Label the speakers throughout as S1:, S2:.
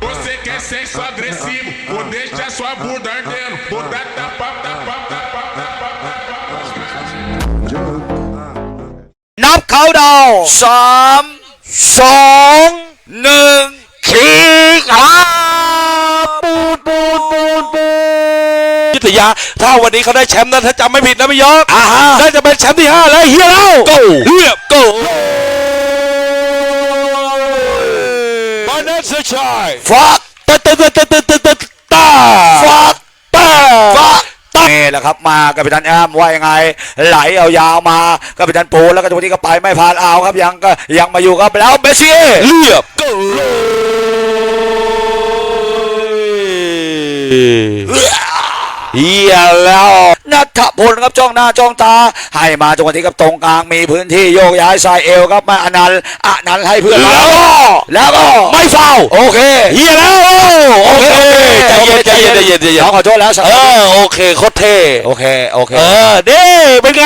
S1: Você quer sexo agressivo, ou deixa sua bunda ardendo. Bunda tapa, tapa, tapa, tapa, tapa.
S2: นับเขาดาวน์สามสองหนึ่งขีครับปูดปูดปูดปูด
S3: ยุทธยา ถ้าวันนี้เขาได้แชมป์นะถ้าจำไม่ผิดนะพี่ยศ
S2: อ่าฮะ
S3: น่าจะเป็นแชมป์ที่ห้าแล้วเฮียแล้ว
S2: Go
S3: เรียบ go and
S2: that's a
S3: ตึ๊ตึ๊ดตึ๊ตตตตฟักเตอ
S2: ร์ฟั
S3: ตเต
S2: อร์นี่แหละครับมากับพิธันแอมว่ายังไง ไหลเอายาวมากับพิธันปูแล้วก็ทุกหวะนี้ก็ไปไม่ผ่านเอาครับยังก็ยังมาอยู่ครับแล้วเบสซี่
S3: เรียบโกล เฮียแล้ว
S2: นัทพลครับจ้องหน้าจ้องตา ให้มาจังหวะนี้ครับตรงกลางมีพื้นที่โยกย้ายสายเอวครับมาอนันต์อนันต์ให้เพื่อน
S3: แล้วก็
S2: แล้วก็
S3: ไม่ฟาว
S2: โอเค
S3: เฮียแล้วโอเคใจเย็นใจเย็นใจเย็นใจเย็น
S2: น้องขอโทษแล้วสัก
S3: เออโอเคโคตรเท่
S2: โอเคโอเค
S3: เออเด้เป็นไง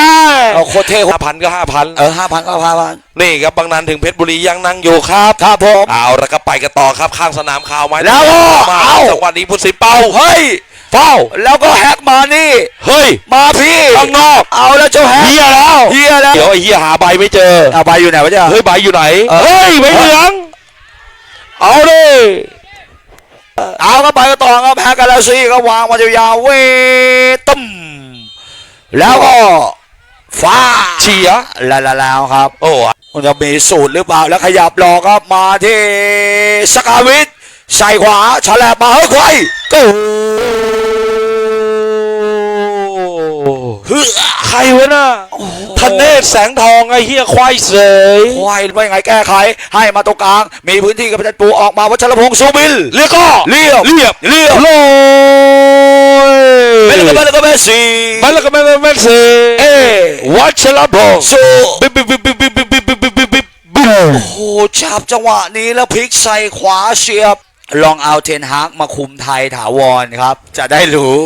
S2: เอาโคตรเท่
S3: ห้าพันก็ห้าพัน
S2: เออห้าพันก็ห้าพัน
S3: นี่ครับบางนันถึงเพชรบุรียังนั่งอยู่ครับ
S2: ครับผม
S3: เอาแล้วก็ไปกันต่อครับข้างสนามข่าวไหม
S2: แล้วก็
S3: มา
S2: เอา
S3: จังหวะนี้พุทธศิเป้า
S2: เฮ้ย
S3: เป้า
S2: แล้วก็แฮกมานี่
S3: เฮ้ย
S2: มาพี่
S3: ข้างนอก
S2: เอาแล้วเจ้าแฮก
S3: เฮียแล้ว
S2: เฮียแล้ว
S3: เดี๋ยวไอ้เฮียหาใบไม่เจอ
S2: เอาไปอยู่ไหนวะเจ้า
S3: เฮ้ยใบอยู่ไหน
S2: เออ
S3: เฮ้ยใบเหลือง เอาดิ
S2: เอาก็ไปก็ต่อครับแฮกกันแล้วสิก็วางมายาวๆเวตุ้มแล้วก็ฟ้า
S3: เฉีย
S2: แล้วแล้วครับ
S3: โอ้
S2: มันจะมีสูตรหรือเปล่าแล้วขยับรอครับมาที่สกาวิทใส่ขวาฉลับมาเฮ้ยใครก็
S3: เฮ้ย ใครวะน่ะทนเนศแสงทองไอ้เฮียควายเสย
S2: ควายไม่ไงแก้ไข ให้มาตรงกลาง มีพื้นที่กับประจันปูออกมาวัชรพงษ์ซูบิล
S3: เรียกก็
S2: เรียบ
S3: เรียบ
S2: เรียบ
S3: โลย
S2: เป็นแล้วก็เป็นแล้วก็เป็นสี่
S3: มันแล้วก็ไม่ไม่ไม่เสย
S2: เอ
S3: วัชรพงศ์
S2: สู้
S3: บิ๊บบิ๊บบิ๊บบิ๊บบิ๊บบิ๊บบิ๊บบิ๊บบิ๊บบิ๊บบูม
S2: โอ้โหจับจังหวะนี้แล้วพลิกใส่ขวาเสียบลองเอาเทนฮากมาคุมไทยถาวรครับ จะได้รู้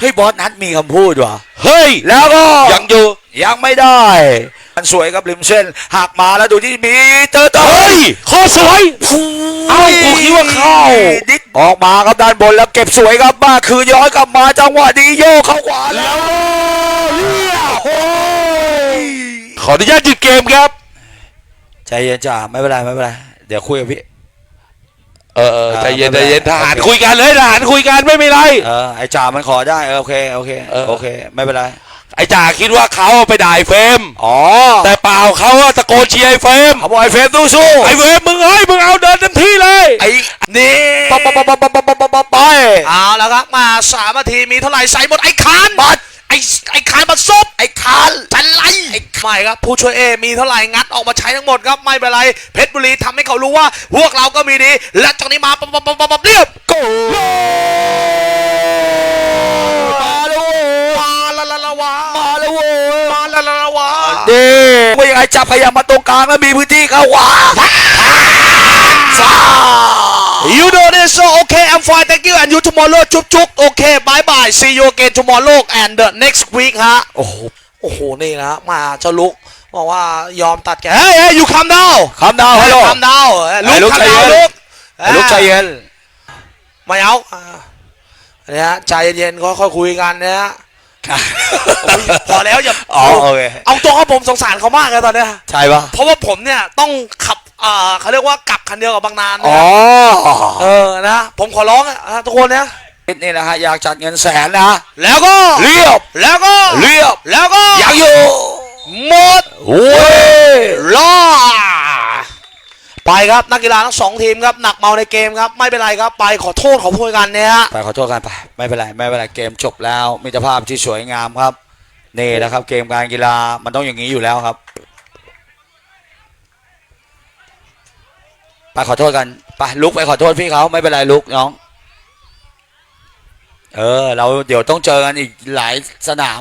S2: เฮ้ยบอสนัทมีคำพูดว่ะ
S3: เฮ้ย
S2: แล้วก็
S3: ยังอยู่
S2: ยังไม่ได้ มันสวยครับริมเส้นหักมาแล้วดูที่มีเตอร์เตอร์
S3: เฮ้ยข้อสวยเอ้ากูคิดว่าเข้า
S2: ดิดออกมาครับด้านบนแล้วเก็บสวยครับมาคืนย้อยกลับมาจังหวะนี้โยกเข้าขวาแล้วเรียบโอ้ย
S3: ขออนุญาตหยุดเกมครับ
S2: ใจเย็นจ้าไม่เป็นไรไม่เป็นไร เดี๋ยวคุยกับพี่
S3: เออเออใจเย็น
S2: ไม่
S3: ใจ
S2: เป็นไร
S3: เย็นทหาร
S2: โอเค
S3: คุยกันเลยทหารคุยกันไม่มีไร
S2: เออไอจ่ามันขอได้เออโอเคโอเค
S3: เออ
S2: โอเค ไม่เป็นไร
S3: ไอ้จ่าคิดว่าเขาไปด่าไอ้เฟรม
S2: อ๋อ
S3: แต่เปล่าเขาอะตะโกนเชียร์ไอ้เฟรม
S2: เขาบอกไอเฟรมตู้สู้
S3: ไอ้เฟรมมึงเอ้ยมึงเอาเดินเต็มที่เลย
S2: ไอนี่ปะปะปะปะปะปะปะปะปะไป
S4: เอาแล้วครับมาสามนาทีมีเท่าไหร่ใส่หมดไอ้คาน
S2: บัด
S4: ไอ้ไอ้คานมาซบไอ้คานจัน ไรไอ้ไม่ครับผู้ช่วยเอมีเท่าไหร่งัดออกมาใช้ทั้งหมดครับไม่เป็นไรเพชรบุรีทำให้เขารู้ว่า พวกเราก็มีดี และจากนี้มาปั๊บปั๊บปั๊บปั๊บปั๊บเรียบ
S2: โกมาแล้วโว้ย
S4: มาละละละวา
S2: มาแล้วโว้ย
S4: มาละละละวา
S2: เด้ว่ายังไงจับขยับมาตรงกลางแล้วมีพื้นที่เข้าขวาฟ้า
S4: You know this so okay I'm fine thank you and you tomorrow จุ๊บจุ๊บโอเคบายบาย see you again tomorrow and the next week ฮะ
S2: โอ้โห
S4: โอ้โหนี่นะมาเจ้าลุกบอกว่ายอมตัดแกเฮ้ยเฮ้ย you calm down
S2: คำดาวฮัลโหล
S4: calm down ลุก
S2: ลุก
S4: calm
S2: ใจเย็
S4: down
S2: น
S4: ลุก
S2: ลูกใจเย็น
S4: ไม่เอาอ่าเนี่ยฮะใจเย็นๆค่อยๆคุยกันนะฮะพอแล้วอย่า
S2: อ๋อโอเค
S4: เอาตัวครับผมสงสารเขามากเลยตอนเนี้ย
S2: ใช่ปะ
S4: เพราะว่าผมเนี่ยต้องขับอ่าเขาเรียกว่ากลับคันเดียวกับบางนานนะ
S2: อ๋อ
S4: เออนะผมขอร้องอะอะทุกคนนะ
S2: นี่นะฮะอยากจัดเงินแสนนะ
S4: แล้วก็
S2: เรียบ
S4: แล้วก็
S2: เรียบ
S4: แล้วก็
S2: อยากอยู่
S4: หมด
S2: โอ้ย
S4: ล่อไปครับนักกีฬาทั้งสองทีมครับหนักเมาในเกมครับไม่เป็นไรครับไปขอโทษขอโพยกันเนี่ยฮะ
S2: ไปขอโทษกันไปไม่เป็นไรไม่เป็นไรเกมจบแล้วมิตรภาพที่สวยงามครับนี่นะครับเกมการกีฬามันต้องอย่างนี้อยู่แล้วครับไปขอโทษกันไปลุกไปขอโทษพี่เขาไม่เป็นไรลุกน้อง เออ เราเดี๋ยวต้องเจอกันอีกหลายสนาม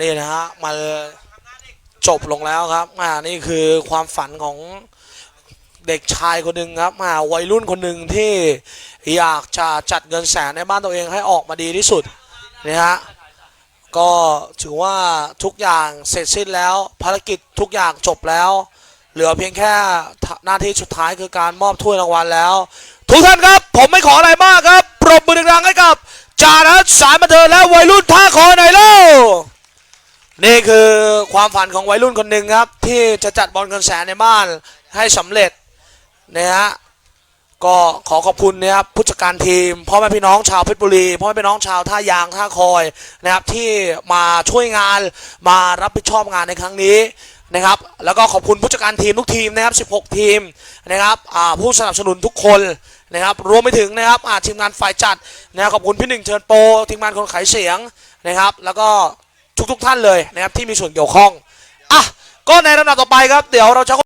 S4: นี่นะฮะมาจบลงแล้วครับอ่านี่คือความฝันของเด็กชายคนหนึ่งครับมาวัยรุ่นคนหนึ่งที่อยากจะจัดเงินแสนในบ้านตัวเองให้ออกมาดีที่สุดนะฮะ ก็ถือว่าทุกอย่างเสร็จสิ้นแล้ว ภารกิจทุกอย่างจบแล้ว เหลือเพียงแค่หน้าที่สุดท้ายคือการมอบถ้วยรางวัลแล้ว ทุกท่านครับผมไม่ขออะไรมากครับปรบมือดังๆให้กับจารัสสายบันเทิงและวัยรุ่นท่าคอหน่อยเล่านี่คือความฝันของวัยรุ่นคนหนึ่งครับ ที่จะจัดบอลเงินแสนในบ้านให้สำเร็จนะฮะ ก็ขอขอบคุณนะครับผู้จัดการทีมพ่อแม่พี่น้องชาวเพชรบุรีพ่อแม่พี่น้องชาวท่ายางท่าคอยนะครับที่มาช่วยงานมารับผิดชอบงานในครั้งนี้นะครับ แล้วก็ขอบคุณผู้จัดการทีมทุกทีมนะครับ 16 ทีมนะครับผู้สนับสนุนทุกคนนะครับ รวมไปถึงนะครับทีมงานฝ่ายจัดนะครับขอบคุณพี่หนึ่งเชิญโปรทีมงานคนขายเสียงนะครับ แล้วก็ทุกๆท่านเลยนะครับที่มีส่วนเกี่ยวข้องอะก็ในลำดับต่อไปครับ เดี๋ยวเราจะ